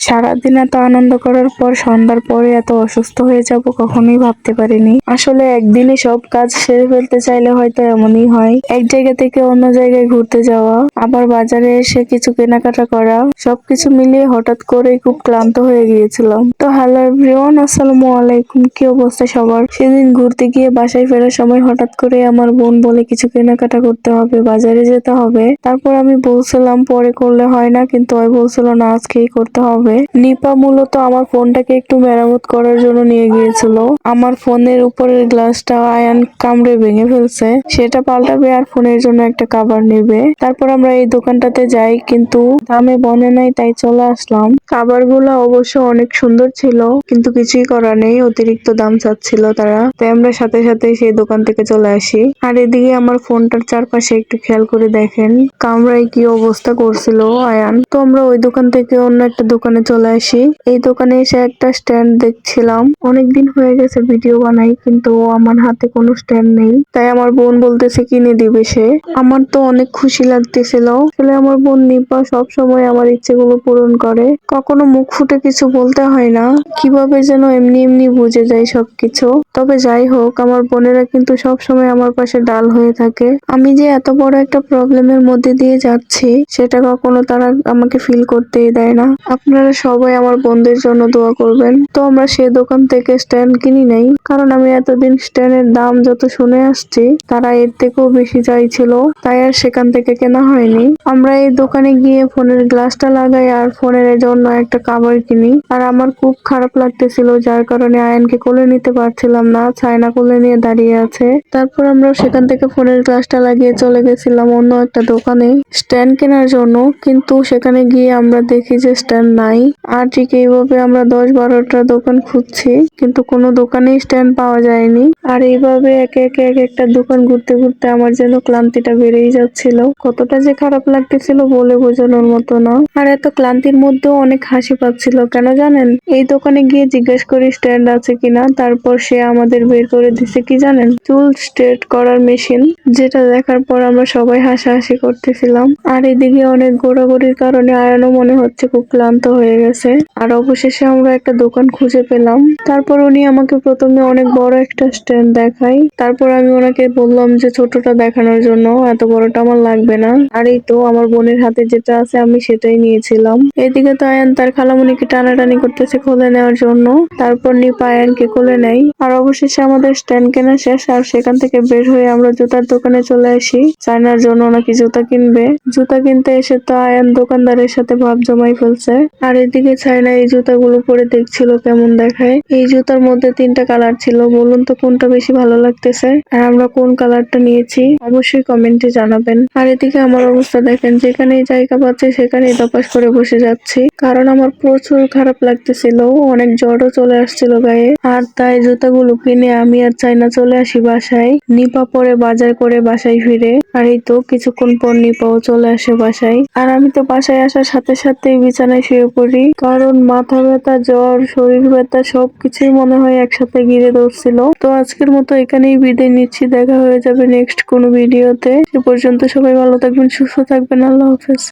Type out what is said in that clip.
সারাদিন এত আনন্দ করার পর সন্ধ্যার পরে এত অসুস্থ হয়ে যাব কখনোই ভাবতে পারিনি। আসলে একদিনে সব কাজ সেরে ফেলতে চাইলে হয়তো এমনই হয়। এক জায়গা থেকে অন্য জায়গায় ঘুরতে যাওয়া, আবার বাজারে এসে কিছু কেনাকাটা করা, সবকিছু মিলিয়ে হঠাৎ করে খুব ক্লান্ত হয়ে গিয়েছিলাম। তো, হ্যালো এভরিওয়ান, আসসালামু আলাইকুম। কি অবস্থা সবার? সেদিন ঘুরতে গিয়ে বাসায় ফেরার সময় হঠাৎ করে আমার বোন বলে, কিছু কেনাকাটা করতে হবে, বাজারে যেতে হবে। তারপর আমি বলছিলাম, পরে করলে হয় না, কিন্তু ওই বলছিল না, আজকেই করতে হবে। নিপা মূলত আমার ফোনটাকে একটু মেরামত করার জন্য নিয়ে গিয়েছিল। আমার ফোনের উপরের গ্লাসটা আয়ান কামড়ে ভেঙে ফেলছে। সেটা পাল্টাবে আর ফোনের জন্য একটা কাভার নেবে। তারপর আমরা এই দোকানটাতে যাই, কিন্তু দামে বনে নাই, তাই চলে আসলাম। কাভারগুলো অবশ্য অনেক সুন্দর ছিল, কিন্তু কিছুই করার নেই, অতিরিক্ত দাম চাচ্ছিল তারা। তাই আমরা সাথে সাথে সেই দোকান থেকে চলে আসি। আর এদিকে আমার ফোনটার চারপাশে একটু খেয়াল করে দেখেন কামরায় কি অবস্থা করছিল আয়ান। তো আমরা ওই দোকান থেকে অন্য একটা দোকানে চলে আসি। এই দোকানে এসে একটা স্ট্যান্ড দেখছিলাম। অনেকদিন হয়ে গেছে ভিডিও বানাই, কিন্তু আমার হাতে কোনো স্ট্যান্ড নেই। তাই আমার বোন বলতেছে, কিনে দিবে সে? আমার তো অনেক খুশি লাগতেছিল। আসলে আমার বোন নিপা সব সময় আমার ইচ্ছেগুলো পূরণ করে। কখনো মুখ ফুটে কিছু বলতে হয় না। কীভাবে যেন এমনি এমনি বুঝে যায় সবকিছু। তবে যাই হোক, আমার বোনেরা কিন্তু সব সময় আমার পাশে ডাল হয়ে থাকে। আমি যে এত বড় একটা প্রবলেমের মধ্যে দিয়ে যাচ্ছি, সেটা কখনো তারা আমাকে ফিল করতেই দেয় না। আপনারা সবাই আমার বোনদের জন্য দোয়া করবেন। তো আমরা সে দোকান থেকে স্ট্যান্ড কিনি নাই। কারণ আমি এতদিন স্ট্যান্ডের দাম যত শুনে আসছি, তারা এর থেকেও বেশি চাইছিল। তাই আর সেখান থেকে কেনা হয়নি। আমরা এই দোকানে গিয়ে ফোনের গ্লাসটা লাগাই আর ফোনের জন্য একটা কাভার কিনি। আর আমার খুব খারাপ লাগতেছিল, যার কারণে আয়নকে কোলে নিতে পারছিলাম না, ছায়না কোলে নিয়ে দাঁড়িয়ে আছে। তারপর আমরা সেখান থেকে ফোনের গ্লাসটা লাগিয়ে চলে গেছিলাম অন্য একটা দোকানে স্ট্যান্ড কেনার জন্য। কিন্তু সেখানে গিয়ে আমরা দেখি যে স্ট্যান্ড নাই। আর ঠিক এইভাবে আমরা দশ বারোটা দোকান খুঁজছি, কিন্তু কোনো দোকানে স্ট্যান্ড পাওয়া যায়নি। আর এইভাবে একে একে এক একটা দোকান ঘুরতে ঘুরতে আমার যেন ক্লান্তিটা বেড়েই যাচ্ছিল। কতটা যে খারাপ লাগতেছিল বলে বোঝানোর মতো না। আর এত ক্লান্তির মধ্যেও অনেক হাসি পাচ্ছিল, কেন জানেন? এই দোকানে গিয়ে জিজ্ঞেস করি স্ট্যান্ড আছে কিনা, তারপর সে আমাদের বের করে দিছে, কি জানেন? চুল স্ট্রেট করার মেশিন যেটা দেখার পর আমরা সবাই হাসাহাসি করতেছিলাম। আর এদিকে অনেক ঘোরাঘুরির কারণে আয়নও মনে হচ্ছে খুব ক্লান্ত হয়ে গেছে। আর অবশেষে আমরা একটা দোকান খুঁজে পেলাম। তারপর উনি আমাকে প্রথমে অনেক বড় একটা স্ট্যান্ড দেখাই তারপর আমি ওনাকে বললাম যে, ছোটটা দেখানোর জন্য এত বড়টা আমার লাগবে না। আর এই তো আমার বোনের হাতে যেটা আছে আমি সেটাই নিয়েছিলাম। এদিকে তো আয়ান তার খালামুনিকে টানাটানি করতেছে খুলে নেওয়ার জন্য। তারপর নিপা আয়ানকে কোলে নেয়। আর অবশেষে আমাদের স্ট্যান্ড কেনা শেষ। আর সেখান থেকে বের হয়ে আমরা জুতার দোকানে চলে আসি। চায়নার জন্য নাকি জুতা কিনবে? জুতা কিনতে এসে তো আয়ান দোকানদারের সাথে ভাব জমাই ফেলছে। আর এদিকে চায়না এই জুতাগুলো পরে দেখছিল কেমন দেখায়। এই জুতার মধ্যে তিনটা কালার ছিল, বলুন তো কোনটা বেশি ভালো লাগতেছে? আর আমরা কোন কালারটা নিয়েছি, অবশ্যই কমেন্টে জানাবেন। আর এদিকে আমার অবস্থা দেখেন, যেখানেই জায়গা পাচ্ছে সেখানেই দপাস করে বসে যাচ্ছি। কারণ আমার প্রচুর খারাপ লাগতেছিল, অনেক জ্বরও চলে আসছিল গায়ে। আর তাই জুতাগুলো কিনে আমি আর চাইনা চলে আসি বাসায়। নিপা পরে বাজার করে বাসায় ফিরে। আর এই তো কিছুক্ষণ পর নিপাও চলে আসে বাসায়। আর আমি তো বাসায় আসার সাথে সাথেই বিছানায় শুয়ে পড়ি। কারণ মাথা ব্যথা, জ্বর, শরীর ব্যথা সবকিছুই মনে হয় একসাথে গিরে ধরছিল। তো আজকের মতো এখানেই বিদায় নিচ্ছি। দেখা হয়ে যাবে নেক্সট কোনো ভিডিওতে সে পর্যন্ত সবাই ভালো থাকবেন, সুস্থ থাকবেন। আল্লাহ হাফেজ।